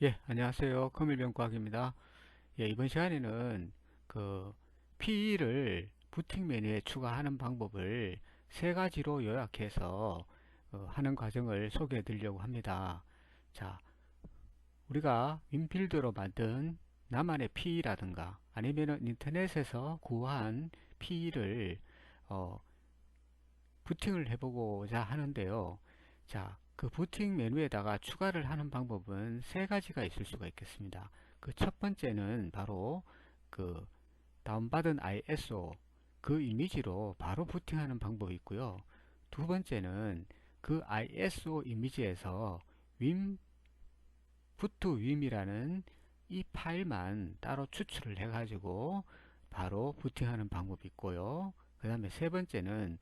예, 안녕하세요. 커밀병과학입니다. 예, 이번 시간에는 그 PE를 부팅 메뉴에 추가하는 방법을 세 가지로 요약해서 어, 하는 과정을 소개해 드리려고 합니다. 자, 우리가 윈필드로 만든 나만의 PE라든가 아니면 인터넷에서 구한 PE를 어, 부팅을 해보고자 하는데요. 자, 그 부팅 메뉴에다가 추가를 하는 방법은 세 가지가 있을 수가 있겠습니다. 그 첫 번째는 바로 그 다운받은 ISO 그 이미지로 바로 부팅하는 방법이 있고요. 두 번째는 그 ISO 이미지에서 윈 부트 윈이라는 이 파일만 따로 추출을 해가지고 바로 부팅하는 방법이 있고요. 그 다음에 세 번째는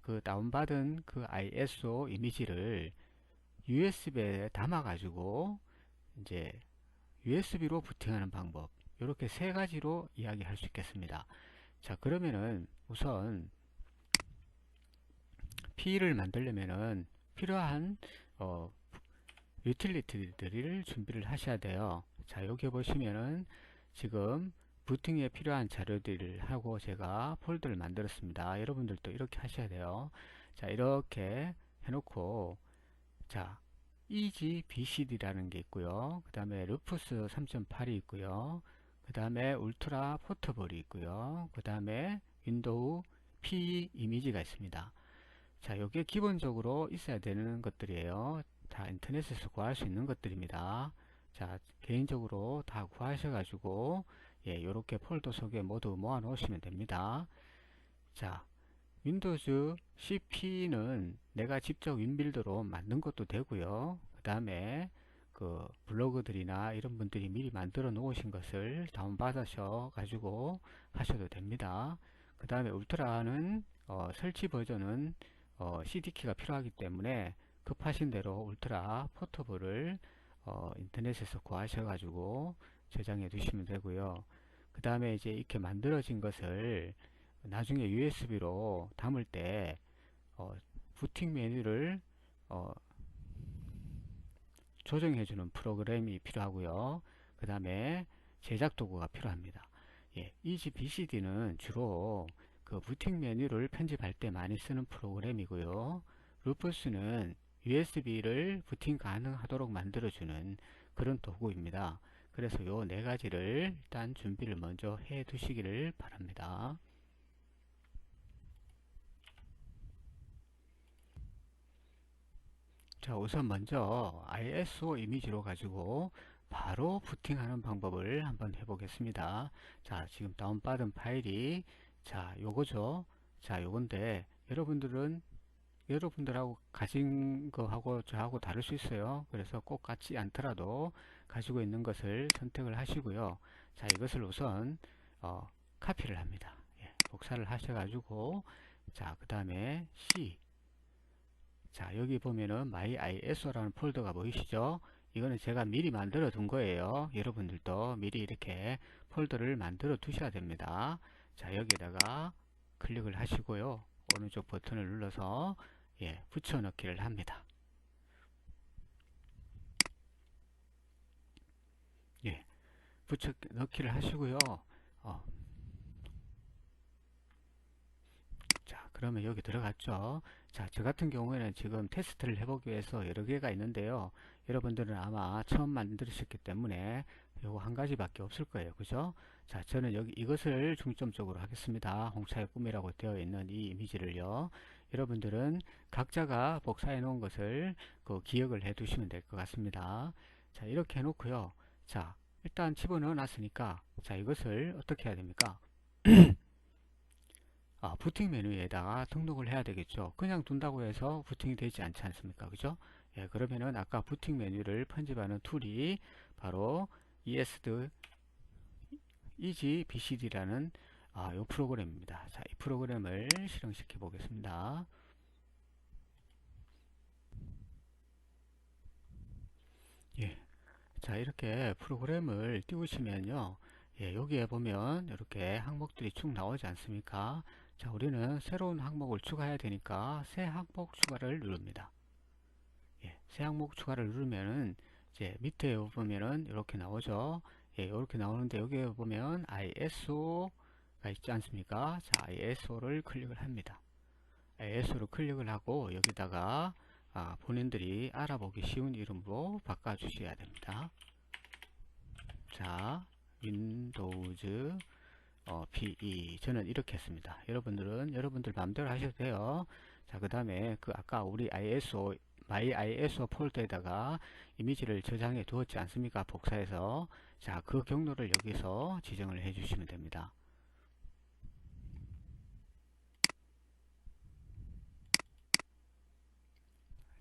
그 다운받은 그 ISO 이미지를 USB에 담아 가지고 이제 USB로 부팅하는 방법 이렇게 세 가지로 이야기할 수 있겠습니다. 자 그러면은 우선 P를 만들려면은 필요한 어, 유틸리티들을 준비를 하셔야 돼요. 자 여기 보시면은 지금 부팅에 필요한 자료들을 하고 제가 폴더를 만들었습니다. 여러분들도 이렇게 하셔야 돼요. 자 이렇게 해놓고 자 EGBCD라는 게 있고요. 그 다음에 루프스 3.8이 있고요. 그 다음에 울트라 포터블이 있고요. 그 다음에 윈도우 PE 이미지가 있습니다. 자, 이게 기본적으로 있어야 되는 것들이에요. 다 인터넷에서 구할 수 있는 것들입니다. 자, 개인적으로 다 구하셔가지고 예, 요렇게 폴더 속에 모두 모아 놓으시면 됩니다. 자, 윈도우즈 CP는 내가 직접 윈빌드로 만든 것도 되고요. 그 다음에 그 블로그들이나 이런 분들이 미리 만들어 놓으신 것을 다운받으셔 가지고 하셔도 됩니다. 그 다음에 울트라는 어, 설치 버전은 어, CD키가 필요하기 때문에 급하신 대로 울트라 포터블을 어, 인터넷에서 구하셔 가지고 저장해 두시면 되고요. 그 다음에 이제 이렇게 만들어진 것을 나중에 USB로 담을 때 어, 부팅 메뉴를 어, 조정해 주는 프로그램이 필요하고요. 그 다음에 제작 도구가 필요합니다. 예, EGBCD는 주로 그 부팅 메뉴를 편집할 때 많이 쓰는 프로그램이고요. 루프스는 USB를 부팅 가능하도록 만들어주는 그런 도구입니다. 그래서 요 네 가지를 일단 준비를 먼저 해 두시기를 바랍니다. 자 우선 먼저 ISO 이미지로 가지고 바로 부팅하는 방법을 한번 해보겠습니다. 자 지금 다운받은 파일이 자 요거죠. 자 요건데 여러분들은 여러분들하고 가진 거하고 저하고 다를 수 있어요. 그래서 꼭 같지 않더라도 가지고 있는 것을 선택을 하시고요. 자 이것을 우선 어, 카피를 합니다. 예, 복사를 하셔가지고 자 그 다음에 C 자 여기 보면은 myiso라는 폴더가 보이시죠? 이거는 제가 미리 만들어 둔 거예요. 여러분들도 미리 이렇게 폴더를 만들어 두셔야 됩니다. 자 여기다가 클릭을 하시고요. 오른쪽 버튼을 눌러서 예, 붙여 넣기를 합니다. 예, 붙여 넣기를 하시고요. 어. 자 그러면 여기 들어갔죠 자, 저 같은 경우에는 지금 테스트를 해보기 위해서 여러 개가 있는데요. 여러분들은 아마 처음 만드셨기 때문에 요거 한 가지밖에 없을 거예요. 그죠? 자, 저는 여기 이것을 중점적으로 하겠습니다. 홍차의 꿈이라고 되어 있는 이 이미지를요. 여러분들은 각자가 복사해 놓은 것을 그 기억을 해 두시면 될 것 같습니다. 자, 이렇게 해 놓고요. 자, 일단 집어넣어 놨으니까 자, 이것을 어떻게 해야 됩니까? 아, 부팅 메뉴에다가 등록을 해야 되겠죠. 그냥 둔다고 해서 부팅이 되지 않지 않습니까? 그죠? 예, 그러면은 아까 부팅 메뉴를 편집하는 툴이 바로 ESD EGBCD라는 아, 요 프로그램입니다. 자, 이 프로그램을 실행시켜 보겠습니다. 예. 자, 이렇게 프로그램을 띄우시면요. 예, 여기에 보면 이렇게 항목들이 쭉 나오지 않습니까? 자 우리는 새로운 항목을 추가해야 되니까 새 항목 추가를 누릅니다 예, 새 항목 추가를 누르면은 이제 밑에 보면은 이렇게 나오죠. 예, 이렇게 나오는데 여기에 보면 ISO가 있지 않습니까? 자, ISO를 클릭을 합니다. ISO를 클릭을 하고 여기다가 아, 본인들이 알아보기 쉬운 이름으로 바꿔 주셔야 됩니다. 자, 윈도우즈 어, PE 저는 이렇게 했습니다. 여러분들은 여러분들 마음대로 하셔도 돼요. 자, 그 다음에 그 아까 우리 ISO my ISO 폴더에다가 이미지를 저장해 두었지 않습니까? 복사해서 자, 그 경로를 여기서 지정을 해 주시면 됩니다.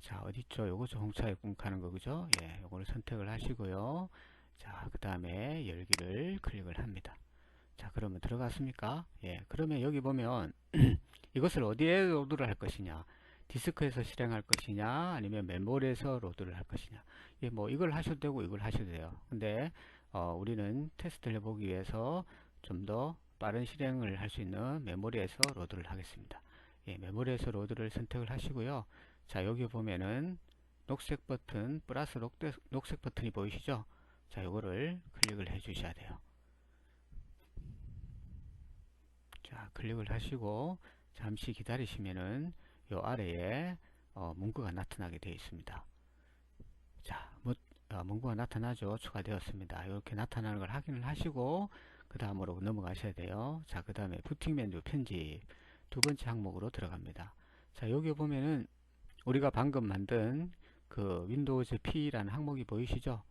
자, 어디있죠? 요거 홍차에 꿍하는 거, 그죠? 예, 요거를 선택을 하시고요. 자, 그 다음에 열기를 클릭을 합니다. 자, 그러면 들어갔습니까? 예, 그러면 여기 보면 이것을 어디에 로드를 할 것이냐? 디스크에서 실행할 것이냐? 아니면 메모리에서 로드를 할 것이냐? 예, 뭐 이걸 하셔도 되고 이걸 하셔도 돼요. 근데 어, 우리는 테스트를 해보기 위해서 좀 더 빠른 실행을 할 수 있는 메모리에서 로드를 하겠습니다. 예, 메모리에서 로드를 선택을 하시고요. 자, 여기 보면은 녹색 버튼 플러스 녹색, 버튼이 보이시죠? 자, 요거를 클릭을 해 주셔야 돼요. 자, 클릭을 하시고 잠시 기다리시면은 요 아래에 어, 문구가 나타나게 되어 있습니다. 자, 뭐, 어, 문구가 나타나죠. 추가되었습니다. 이렇게 나타나는 걸 확인을 하시고 그 다음으로 넘어가셔야 돼요. 자, 그 다음에 부팅 메뉴 편집 두 번째 항목으로 들어갑니다. 자, 여기 보면은 우리가 방금 만든 그 윈도우즈 P라는 항목이 보이시죠?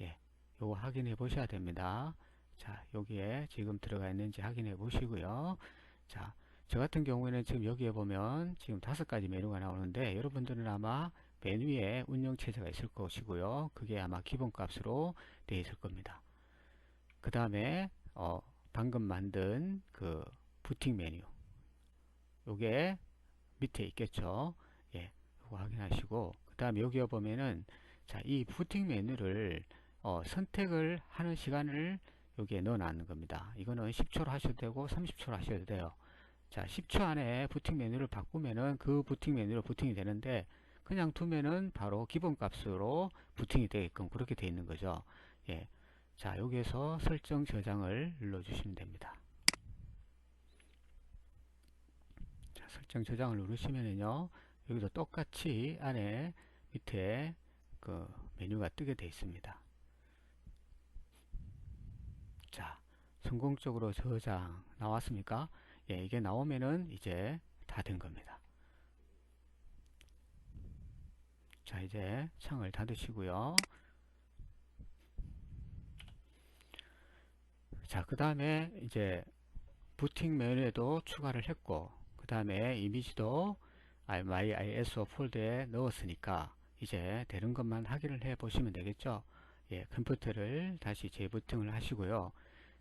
예, 요거 확인해 보셔야 됩니다. 자, 여기에 지금 들어가 있는지 확인해 보시고요. 자, 저 같은 경우에는 지금 여기에 보면 지금 다섯 가지 메뉴가 나오는데 여러분들은 아마 메뉴에 운영체제가 있을 것이고요. 그게 아마 기본값으로 되어 있을 겁니다. 그 다음에 어, 방금 만든 그 부팅 메뉴 요게 밑에 있겠죠. 예, 확인하시고 그 다음에 여기에 보면은 자, 이 부팅 메뉴를 어, 선택을 하는 시간을 여기에 넣어 놨는 겁니다. 이거는 10초로 하셔도 되고 30초로 하셔도 돼요. 자 10초 안에 부팅 메뉴를 바꾸면은 그 부팅 메뉴로 부팅이 되는데 그냥 두면은 바로 기본값으로 부팅이 되게끔 그렇게 되어 있는 거죠 예. 자 여기에서 설정 저장을 눌러 주시면 됩니다 자 설정 저장을 누르시면은요 여기도 똑같이 안에 밑에 그 메뉴가 뜨게 되어 있습니다 자 성공적으로 저장 나왔습니까 예, 이게 나오면은 이제 다 된 겁니다. 자, 이제 창을 닫으시고요. 자, 그 다음에 이제 부팅 메뉴에도 추가를 했고, 그 다음에 이미지도 my ISO 폴더에 넣었으니까 이제 되는 것만 확인을 해 보시면 되겠죠. 예, 컴퓨터를 다시 재부팅을 하시고요.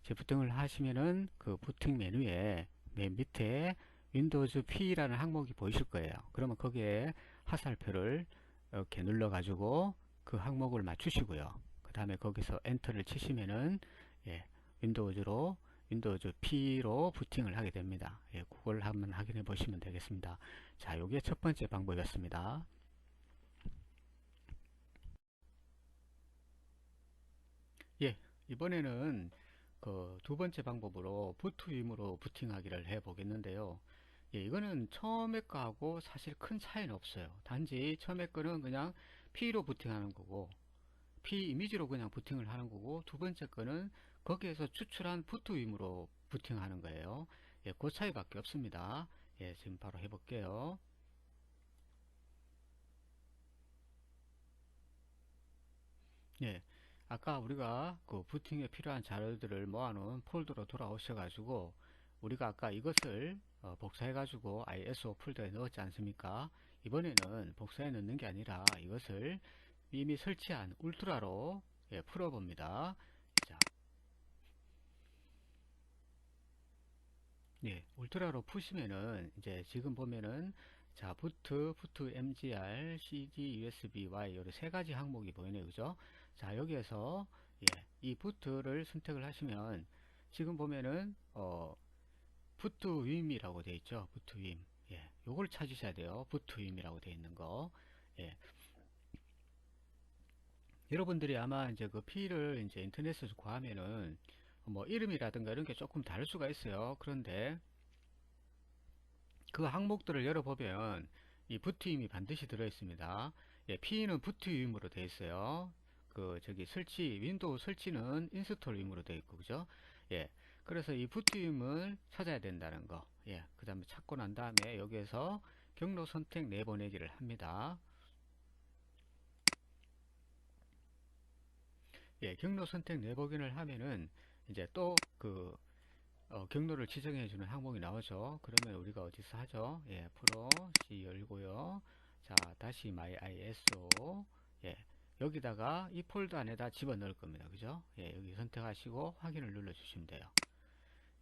재부팅을 하시면은 그 부팅 메뉴에 맨 밑에 윈도우즈 P라는 항목이 보이실 거예요. 그러면 거기에 화살표를 이렇게 눌러 가지고 그 항목을 맞추시고요. 그 다음에 거기서 엔터를 치시면은 예, 윈도우즈로 윈도우즈 P로 부팅을 하게 됩니다. 예, 그걸 한번 확인해 보시면 되겠습니다. 자, 요게 첫 번째 방법이었습니다. 예, 이번에는 그 두 번째 방법으로 부트임으로 부팅하기를 해 보겠는데요. 예, 이거는 처음에 거하고 사실 큰 차이는 없어요. 단지 처음에 거는 그냥 P로 부팅하는 거고 P 이미지로 그냥 부팅을 하는 거고 두 번째 거는 거기에서 추출한 부트임으로 부팅하는 거예요. 예, 그 차이밖에 없습니다. 예, 지금 바로 해볼게요. 예, 아까 우리가 그 부팅에 필요한 자료들을 모아놓은 폴더로 돌아오셔 가지고 우리가 아까 이것을 어, 복사해 가지고 ISO 폴더에 넣었지 않습니까 이번에는 복사해 넣는 게 아니라 이것을 이미 설치한 울트라로 예, 풀어 봅니다 자, 예, 울트라로 푸시면은 이제 지금 보면은 자, 부트, 부트 MGR, CD, USB, Y 이런 세 가지 항목이 보이네요. 그죠? 자 여기에서 예, 이 부트를 선택을 하시면 지금 보면은 어, 부트 윈이라고 되어 있죠 부트 윈 예, 요걸 찾으셔야 돼요 부트 윈이라고 되어 있는 거 예. 여러분들이 아마 이제 그 P를 이제 인터넷에서 구하면은 뭐 이름이라든가 이런 게 조금 다를 수가 있어요. 그런데 그 항목들을 열어보면 이 부트임이 반드시 들어 있습니다. 예, P는 부트임으로 되어 있어요. 그 저기 설치 윈도우 설치는 인스톨 임으로 되어 있고 그죠? 예. 그래서 이 부트임을 찾아야 된다는 거. 예. 그 다음에 찾고 난 다음에 여기에서 경로 선택 내보내기를 합니다. 예, 경로 선택 내보기를 하면은 이제 또그 어, 경로를 지정해 주는 항목이 나오죠. 그러면 우리가 어디서 하죠? 예, 프로 C 열고요. 자, 다시 my ISO 예, 여기다가 이 폴더 안에다 집어 넣을 겁니다. 그죠? 예, 여기 선택하시고 확인을 눌러 주시면 돼요.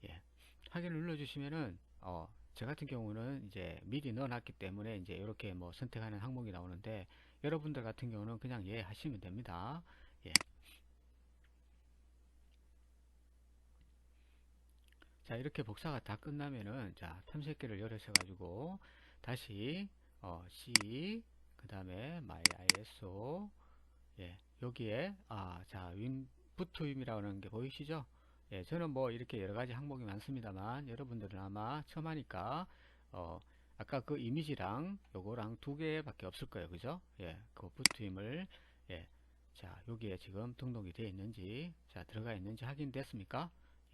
예, 확인을 눌러 주시면은 어, 저 같은 경우는 이제 미리 넣어놨기 때문에 이제 이렇게 뭐 선택하는 항목이 나오는데 여러분들 같은 경우는 그냥 예 하시면 됩니다. 예. 자 이렇게 복사가 다 끝나면은 자 탐색기를 열으셔 가지고 다시 어, C 그 다음에 my ISO 예 여기에 아 자 윈 부트임이라는 게 보이시죠? 예 저는 뭐 이렇게 여러 가지 항목이 많습니다만 여러분들은 아마 처음 하니까 어 아까 그 이미지랑 요거랑 두 개밖에 없을 거예요. 그죠? 예 그 부트임을 예 자 여기에 지금 등록이 되어 있는지 자 들어가 있는지 확인됐습니까?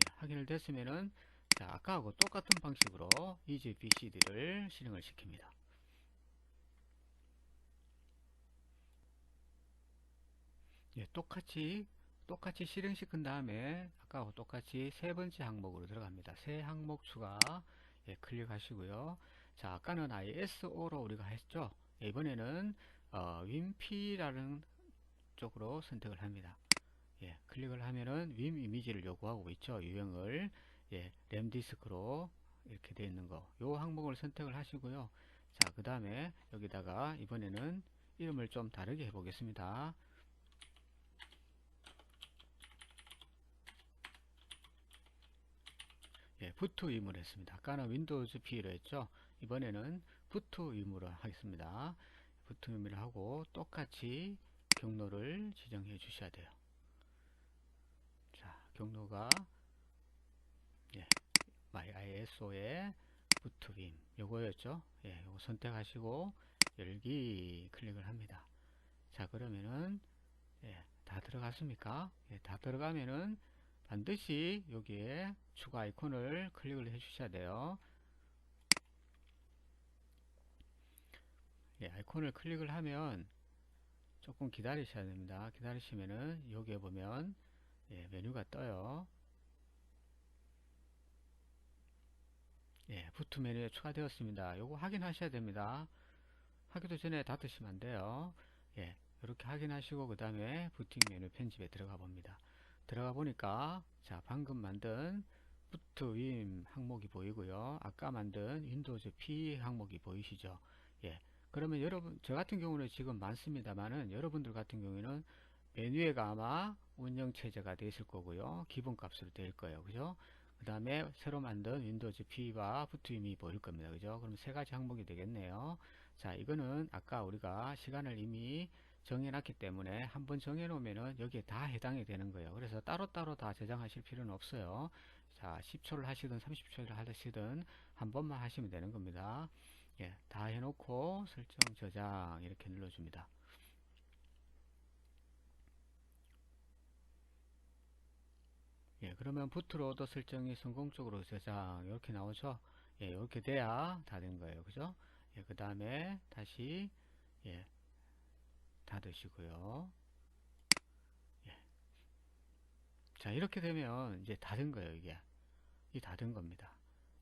예, 확인을 됐으면은 자 아까하고 똑같은 방식으로 EasyBCD를 실행을 시킵니다. 예, 똑같이 똑같이 실행시킨 다음에 아까하고 똑같이 세 번째 항목으로 들어갑니다. 새 항목 추가 예, 클릭하시고요. 자 아까는 ISO로 우리가 했죠. 예, 이번에는 어, WinP라는 쪽으로 선택을 합니다. 예, 클릭을 하면은 윈 이미지를 요구하고 있죠. 유형을 예, 램 디스크로 이렇게 되어 있는 거. 요 항목을 선택을 하시고요. 자, 그 다음에 여기다가 이번에는 이름을 좀 다르게 해 보겠습니다. 예, 부트 임을 했습니다. 아까는 윈도우즈 P로 했죠. 이번에는 부트 임으로 하겠습니다. 부트 임을 하고 똑같이 경로를 지정해 주셔야 돼요. 경로가 예, MyISO의 부트빔 요거였죠. 예, 요거 선택하시고 열기 클릭을 합니다. 자 그러면은 예, 다 들어갔습니까? 예, 다 들어가면은 반드시 여기에 추가 아이콘을 클릭을 해 주셔야 돼요. 예, 아이콘을 클릭을 하면 조금 기다리셔야 됩니다. 기다리시면은 여기에 보면 예, 메뉴가 떠요. 예, 부트 메뉴에 추가되었습니다. 요거 확인하셔야 됩니다. 하기도 전에 닫으시면 안 돼요. 예, 이렇게 확인하시고 그 다음에 부팅 메뉴 편집에 들어가 봅니다. 들어가 보니까 자 방금 만든 부트 윈 항목이 보이고요. 아까 만든 윈도우즈 P 항목이 보이시죠? 예. 그러면 여러분 저 같은 경우는 지금 많습니다만은 여러분들 같은 경우에는 메뉴에가 아마 운영체제가 되어 있을 거고요. 기본값으로 되어 거예요. 그죠? 그 다음에 새로 만든 윈도우즈 P와 부트임이 보일 겁니다. 그죠? 그럼 세 가지 항목이 되겠네요. 자, 이거는 아까 우리가 시간을 이미 정해놨기 때문에 한번 정해놓으면은 여기에 다 해당이 되는 거예요. 그래서 따로따로 다 저장하실 필요는 없어요. 자, 10초를 하시든 30초를 하시든 한 번만 하시면 되는 겁니다. 예, 다 해놓고 설정 저장 이렇게 눌러줍니다. 예, 그러면 부트로도 설정이 성공적으로 저장 이렇게 나오죠. 예, 이렇게 돼야 다 된 거예요. 그죠? 예, 그 다음에 다시 예, 닫으시고요. 예. 자, 이렇게 되면 이제 다된 거예요, 이게. 이다된 겁니다.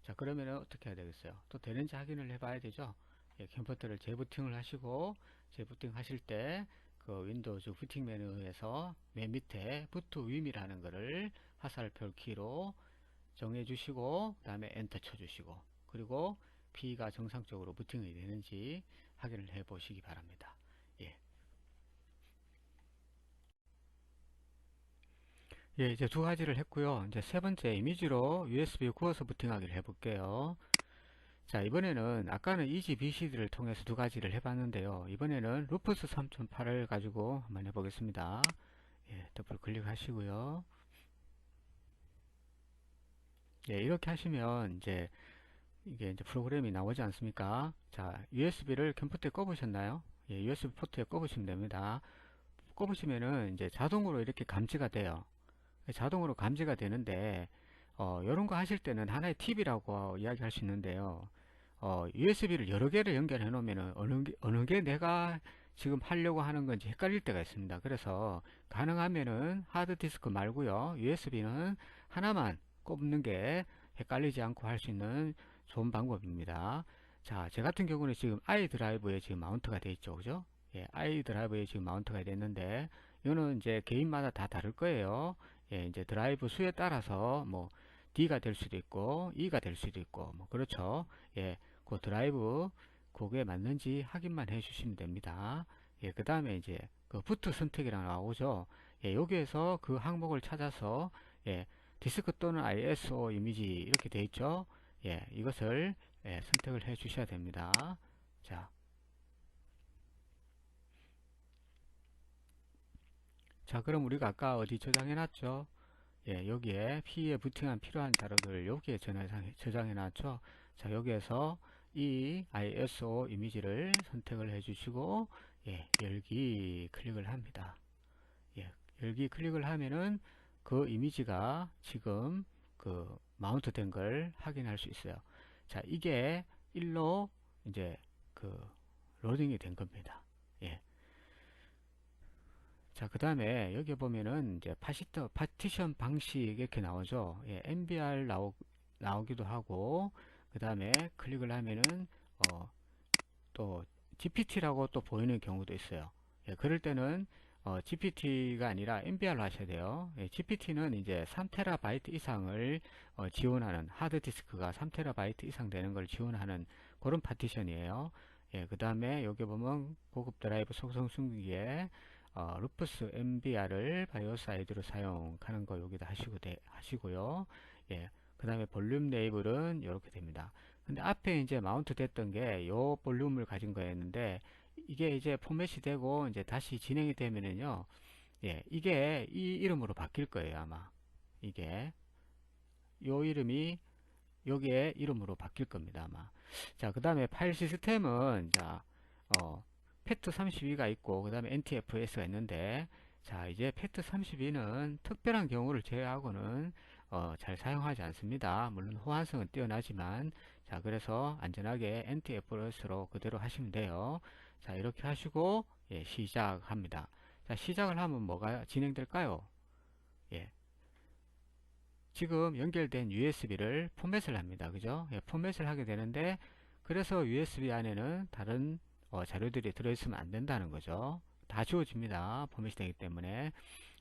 자, 그러면 어떻게 해야 되겠어요? 또 되는지 확인을 해 봐야 되죠. 예, 컴퓨터를 재부팅을 하시고 재부팅 하실 때 그 윈도우즈 부팅 메뉴에서 맨 밑에 부트 윈이라는 거를 화살표 키로 정해 주시고 그 다음에 엔터 쳐 주시고 그리고 P가 정상적으로 부팅이 되는지 확인을 해 보시기 바랍니다. 예. 예, 이제 두 가지를 했고요. 이제 세 번째 이미지로 USB 구워서 부팅하기를 해 볼게요. 자 이번에는 아까는 EGBCD를 통해서 두 가지를 해봤는데요. 이번에는 루프스 3.8을 가지고 한번 해보겠습니다. 예, 더블 클릭하시고요. 예, 이렇게 하시면 이제 이게 이제 프로그램이 나오지 않습니까? 자 USB를 컴퓨터에 꼽으셨나요? 예, USB 포트에 꼽으시면 됩니다. 꼽으시면은 이제 자동으로 이렇게 감지가 돼요 자동으로 감지가 되는데 어, 이런 거 하실 때는 하나의 팁이라고 이야기할 수 있는데요 어, USB를 여러 개를 연결해 놓으면 어느 게, 어느 게 내가 지금 하려고 하는 건지 헷갈릴 때가 있습니다. 그래서 가능하면은 하드디스크 말고요. USB는 하나만 꼽는 게 헷갈리지 않고 할 수 있는 좋은 방법입니다. 자, 제 같은 경우는 지금 i 드라이브에 지금 마운트가 되어 있죠. 그죠? 예, i 드라이브에 지금 마운트가 됐는데 이거는 이제 개인마다 다 다를 거예요. 예, 이제 드라이브 수에 따라서 뭐 D가 될 수도 있고 E가 될 수도 있고 뭐 그렇죠. 예. 그 드라이브 그게 맞는지 확인만 해 주시면 됩니다. 예, 그 다음에 이제 그 부트 선택이랑 나오죠. 예, 여기에서 그 항목을 찾아서 예, 디스크 또는 ISO 이미지 이렇게 돼 있죠. 예, 이것을 예, 선택을 해 주셔야 됩니다. 자. 자, 그럼 우리가 아까 어디 저장해 놨죠? 예, 여기에 P에 부팅한 필요한 자료들 여기에 저장해 놨죠. 자, 여기에서 이 ISO 이미지를 선택을 해 주시고 예, 열기 클릭을 합니다. 예, 열기 클릭을 하면은 그 이미지가 지금 그 마운트 된 걸 확인할 수 있어요. 자, 이게 일로 이제 그 로딩이 된 겁니다. 예. 자, 그 다음에 여기 보면은 이제 파시터, 파티션 방식 이렇게 나오죠. 예, MBR 나오, 나오기도 하고, 그 다음에 클릭을 하면은 어, 또 GPT라고 또 보이는 경우도 있어요. 예, 그럴 때는 어, GPT가 아니라 MBR로 하셔야 돼요. 예, GPT는 이제 3TB 이상을 어, 지원하는 하드디스크가 3TB 이상 되는 걸 지원하는 그런 파티션이에요. 예, 그 다음에 여기 보면 고급 드라이브 속성 숨기기에 어, 루프스 MBR을 바이오스 아이디로 사용하는 거 여기다 하시고 되, 하시고요. 예, 그 다음에 볼륨 레이블은 이렇게 됩니다. 근데 앞에 이제 마운트 됐던 게 요 볼륨을 가진 거였는데 이게 이제 포맷이 되고 이제 다시 진행이 되면은요 예 이게 이 이름으로 바뀔 거예요 아마 이게 요 이름이 여기에 이름으로 바뀔 겁니다 아마 자 그 다음에 파일 시스템은 자 어, 페트 32가 있고 그 다음에 NTFS가 있는데 자 이제 페트 32는 특별한 경우를 제외하고는 어, 잘 사용하지 않습니다. 물론 호환성은 뛰어나지만 자 그래서 안전하게 NTFS로 그대로 하시면 돼요. 자 이렇게 하시고 예, 시작합니다. 자 시작을 하면 뭐가 진행될까요? 예. 지금 연결된 USB를 포맷을 합니다. 그죠? 예, 포맷을 하게 되는데 그래서 USB 안에는 다른 어, 자료들이 들어있으면 안 된다는 거죠. 다 지워집니다. 포맷이 되기 때문에.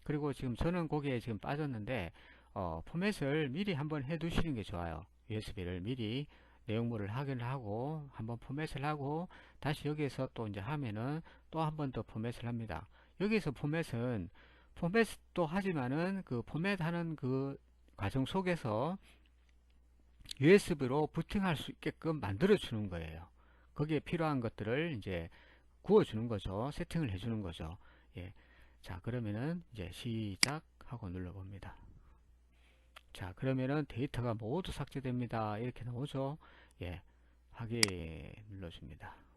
그리고 지금 저는 거기에 지금 빠졌는데 어, 포맷을 미리 한번 해 두시는 게 좋아요 USB를 미리 내용물을 확인을 하고 한번 포맷을 하고 다시 여기에서 또 이제 하면은 또 한 번 더 포맷을 합니다 여기서 포맷은 포맷도 하지만은 그 포맷하는 그 과정 속에서 USB로 부팅할 수 있게끔 만들어 주는 거예요 거기에 필요한 것들을 이제 구워 주는 거죠. 세팅을 해 주는 거죠. 예. 자 그러면은 이제 시작하고 눌러 봅니다. 자 그러면은 데이터가 모두 삭제됩니다. 이렇게 나오죠. 예. 확인 눌러줍니다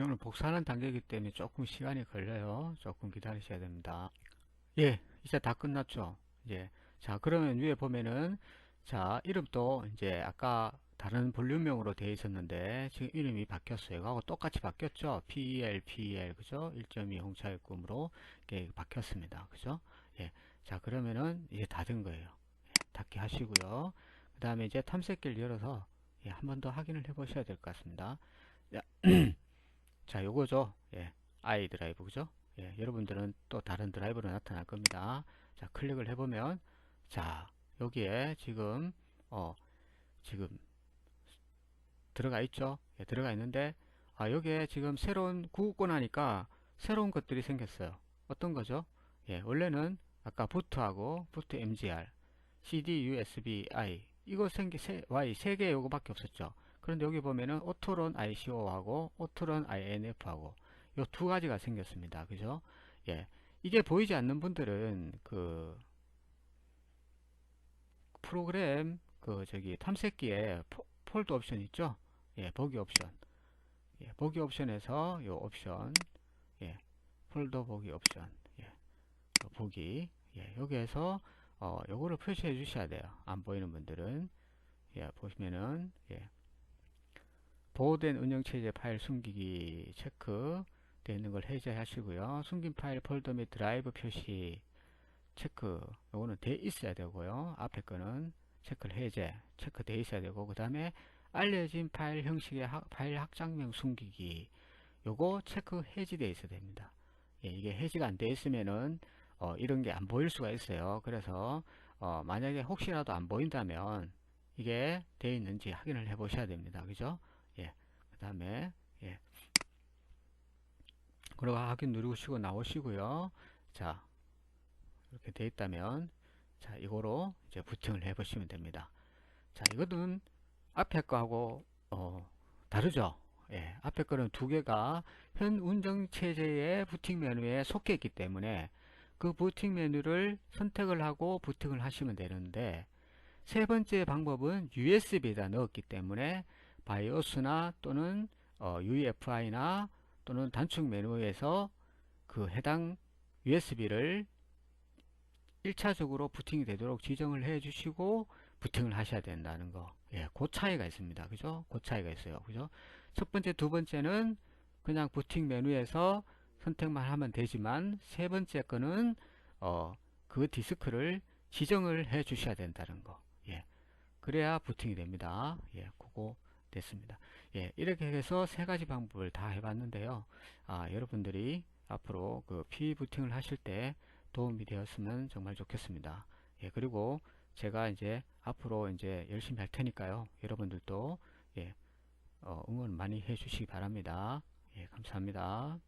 이거는 복사하는 단계이기 때문에 조금 시간이 걸려요. 조금 기다리셔야 됩니다. 예, 이제 다 끝났죠. 이제 자 그러면 위에 보면은 자 이름도 이제 아까 다른 볼륨명으로 되어 있었는데 지금 이름이 바뀌었어요. 이거하고 똑같이 바뀌었죠. PEL, PEL 그죠? 1.2 홍차의 꿈으로 이렇게 바뀌었습니다. 그죠? 예. 자 그러면은 이제 다 된 거예요. 예, 닫기 하시고요. 그 다음에 이제 탐색기를 열어서 예, 한 번 더 확인을 해 보셔야 될 것 같습니다. 자 요거죠 예, i 드라이브 그죠 예, 여러분들은 또 다른 드라이브로 나타날 겁니다 자 클릭을 해보면 자, 여기에 지금, 어, 지금 들어가 있죠? 예, 들어가 있는데, 아, 여기에 지금 새로운 구국권 하니까 새로운 것들이 생겼어요. 어떤 거죠? 예, 원래는 아까 부트하고 부트 MGR, CD, USB, I 이거 생기 세, Y 세 개 요거밖에 없었죠. 그런데 여기 보면은 오토론 ICO하고 오토론 INF하고 요 두 가지가 생겼습니다. 그죠? 예. 이게 보이지 않는 분들은 그 프로그램 그 저기 탐색기에 포, 폴드 옵션 있죠? 예, 보기 옵션. 예, 보기 옵션에서 요 옵션 예, 폴더 보기 옵션. 예. 요 보기. 예, 여기에서 어, 요거를 표시해 주셔야 돼요. 안 보이는 분들은 예, 보시면은 예. 보호된 운영체제 파일 숨기기 체크 되어 있는 걸 해제하시고요. 숨긴 파일 폴더 및 드라이브 표시 체크 요거는 돼 있어야 되고요. 앞에 거는 체크를 해제 체크 돼 있어야 되고 그 다음에 알려진 파일 형식의 하, 파일 확장명 숨기기 요거 체크 해지되어 있어야 됩니다. 예, 이게 해지가 안 돼 있으면은 어, 이런 게 안 보일 수가 있어요. 그래서 어, 만약에 혹시라도 안 보인다면 이게 돼 있는지 확인을 해 보셔야 됩니다. 그죠? 다음에 예. 그리고 확인 누르시고 나오시고요. 자, 이렇게 돼 있다면 자, 이거로 이제 부팅을 해 보시면 됩니다. 자, 이거는 앞에 거하고 어, 다르죠? 예, 앞에 거는 두 개가 현 운영 체제의 부팅 메뉴에 속해 있기 때문에 그 부팅 메뉴를 선택을 하고 부팅을 하시면 되는데 세 번째 방법은 USB에다 넣었기 때문에 바이오스나 또는 어, UEFI나 또는 단축 메뉴에서 그 해당 USB를 1차적으로 부팅이 되도록 지정을 해 주시고 부팅을 하셔야 된다는 거. 예, 그 차이가 있습니다. 그죠? 그 차이가 있어요. 그죠? 첫 번째, 두 번째는 그냥 부팅 메뉴에서 선택만 하면 되지만 세 번째 거는 어, 그 디스크를 지정을 해 주셔야 된다는 거. 예. 그래야 부팅이 됩니다. 예, 그거 됐습니다. 예, 이렇게 해서 세 가지 방법을 다 해봤는데요. 아, 여러분들이 앞으로 그 P 부팅을 하실 때 도움이 되었으면 정말 좋겠습니다. 예, 그리고 제가 이제 앞으로 이제 열심히 할 테니까요. 여러분들도 예, 어, 응원 많이 해주시기 바랍니다. 예, 감사합니다.